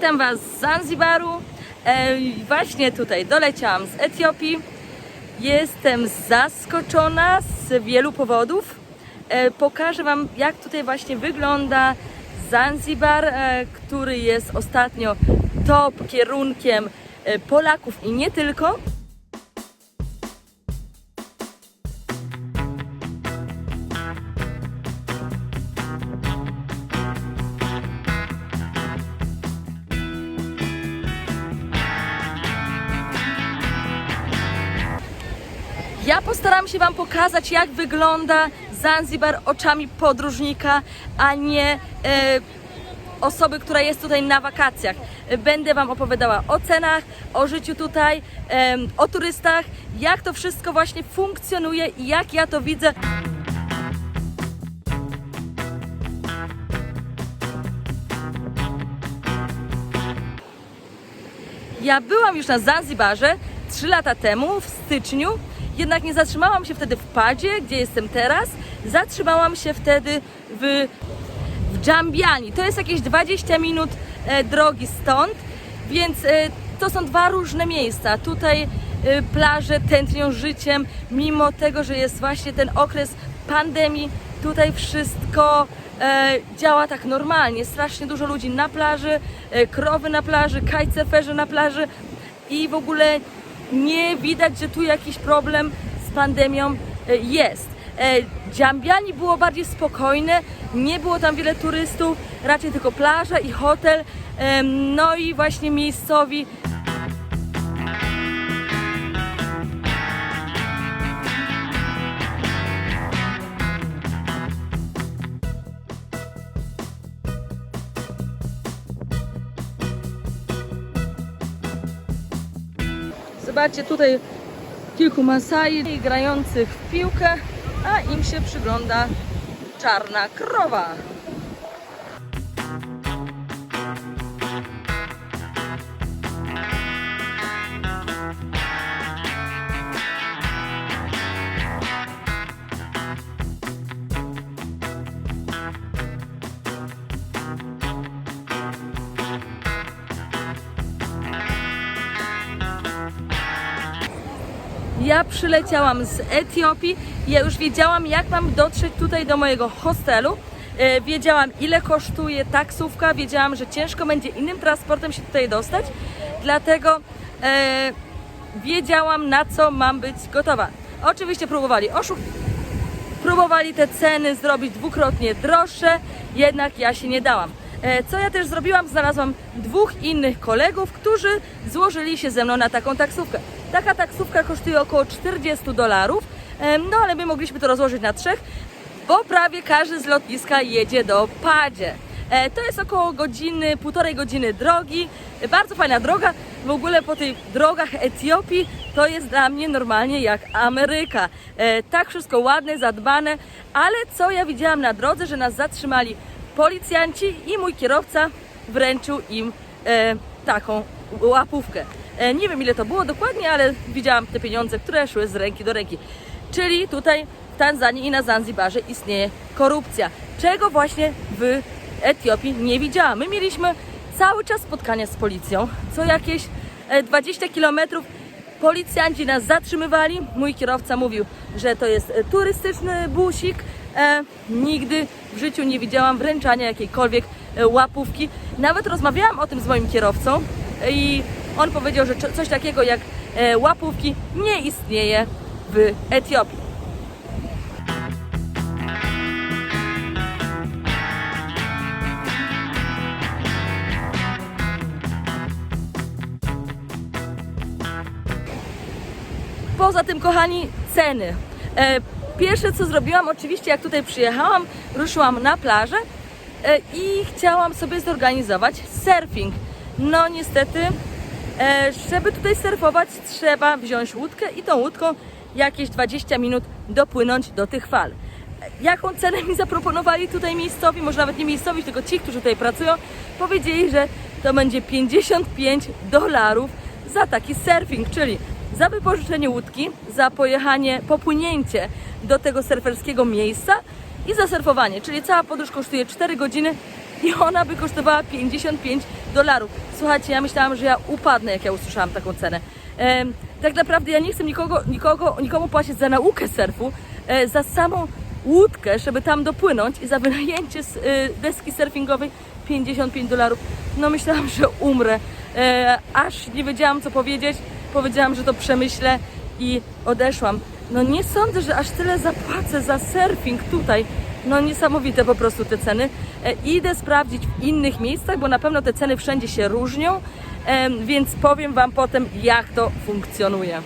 Witam Was z Zanzibaru. E, właśnie tutaj doleciałam z Etiopii. Jestem zaskoczona z wielu powodów. E, pokażę Wam, jak tutaj właśnie wygląda Zanzibar, e, który jest ostatnio top kierunkiem e, Polaków i nie tylko. Ja postaram się Wam pokazać, jak wygląda Zanzibar oczami podróżnika, a nie e, osoby, która jest tutaj na wakacjach. Będę Wam opowiadała o cenach, o życiu tutaj, em, o turystach, jak to wszystko właśnie funkcjonuje i jak ja to widzę. Ja byłam już na Zanzibarze 3 lata temu, w styczniu, jednak nie zatrzymałam się wtedy w Padzie, gdzie jestem teraz. Zatrzymałam się wtedy w, w Dżambiani. To jest jakieś 20 minut e, drogi stąd, więc e, to są dwa różne miejsca. Tutaj e, plaże tętnią życiem, mimo tego, że jest właśnie ten okres pandemii. Tutaj wszystko e, działa tak normalnie. Strasznie dużo ludzi na plaży, e, krowy na plaży, kitesurferzy na plaży i w ogóle nie widać, że tu jakiś problem z pandemią e, jest. E, Dżambiani było bardziej spokojne, nie było tam wiele turystów, raczej tylko plaża i hotel, em, no i właśnie miejscowi Zobaczcie tutaj kilku Masai grających w piłkę, a im się przygląda czarna krowa. Ja przyleciałam z Etiopii ja już wiedziałam, jak mam dotrzeć tutaj do mojego hostelu. E, Wiedziałam, ile kosztuje taksówka, wiedziałam, że ciężko będzie innym transportem się tutaj dostać, dlatego e, wiedziałam, na co mam być gotowa. Oczywiście próbowali oszukać. Próbowali te ceny zrobić dwukrotnie droższe, jednak ja się nie dałam. E, Co ja też zrobiłam? Znalazłam dwóch innych kolegów, którzy złożyli się ze mną na taką taksówkę. Taka taksówka kosztuje około 40 dolarów, no ale my mogliśmy to rozłożyć na trzech, bo prawie każdy z lotniska jedzie do Padzie. E, To jest około godziny, półtorej godziny drogi. Bardzo fajna droga. W ogóle po tych drogach Etiopii to jest dla mnie normalnie jak Ameryka. E, Tak wszystko ładne, zadbane, ale co ja widziałam na drodze, że nas zatrzymali policjanci i mój kierowca wręczył im e, taką łapówkę. E, nie wiem ile to było dokładnie, ale widziałam te pieniądze, które szły z ręki do ręki. Czyli tutaj w Tanzanii i na Zanzibarze istnieje korupcja, czego właśnie w Etiopii nie widziałam. My mieliśmy cały czas spotkania z policją, co jakieś e, 20 kilometrów Policjanci nas zatrzymywali. Mój kierowca mówił, że to jest e, turystyczny busik. E, nigdy w życiu nie widziałam wręczania jakiejkolwiek e, łapówki. Nawet rozmawiałam o tym z moim kierowcą e, i on powiedział, że coś takiego jak e, łapówki nie istnieje w Etiopii. Poza tym, kochani, ceny. E, pierwsze co zrobiłam, oczywiście jak tutaj przyjechałam, ruszyłam na plażę e, i chciałam sobie zorganizować surfing. No niestety, żeby tutaj surfować, trzeba wziąć łódkę i tą łódką jakieś 20 minut dopłynąć do tych fal. E, Jaką cenę mi zaproponowali tutaj miejscowi, może nawet nie miejscowi, tylko ci, którzy tutaj pracują, powiedzieli, że to będzie 55 dolarów za taki surfing, czyli za wypożyczenie łódki, za pojechanie, popłynięcie do tego surferskiego miejsca i za surfowanie, czyli cała podróż kosztuje 4 godziny i ona by kosztowała 55 dolarów. Słuchajcie, ja myślałam, że ja upadnę, jak ja usłyszałam taką cenę. Em, tak naprawdę ja nie chcę nikogo, nikogo, nikomu płacić za naukę surfu, e, za samą łódkę, żeby tam dopłynąć i za wynajęcie z, e, deski surfingowej 55 dolarów. No myślałam, że umrę. E, aż nie wiedziałam co powiedzieć. Powiedziałam, że to przemyślę i odeszłam. No nie sądzę, że aż tyle zapłacę za surfing tutaj. No niesamowite po prostu te ceny. E, idę sprawdzić w innych miejscach, bo na pewno te ceny wszędzie się różnią, e, więc powiem Wam potem, jak to funkcjonuje.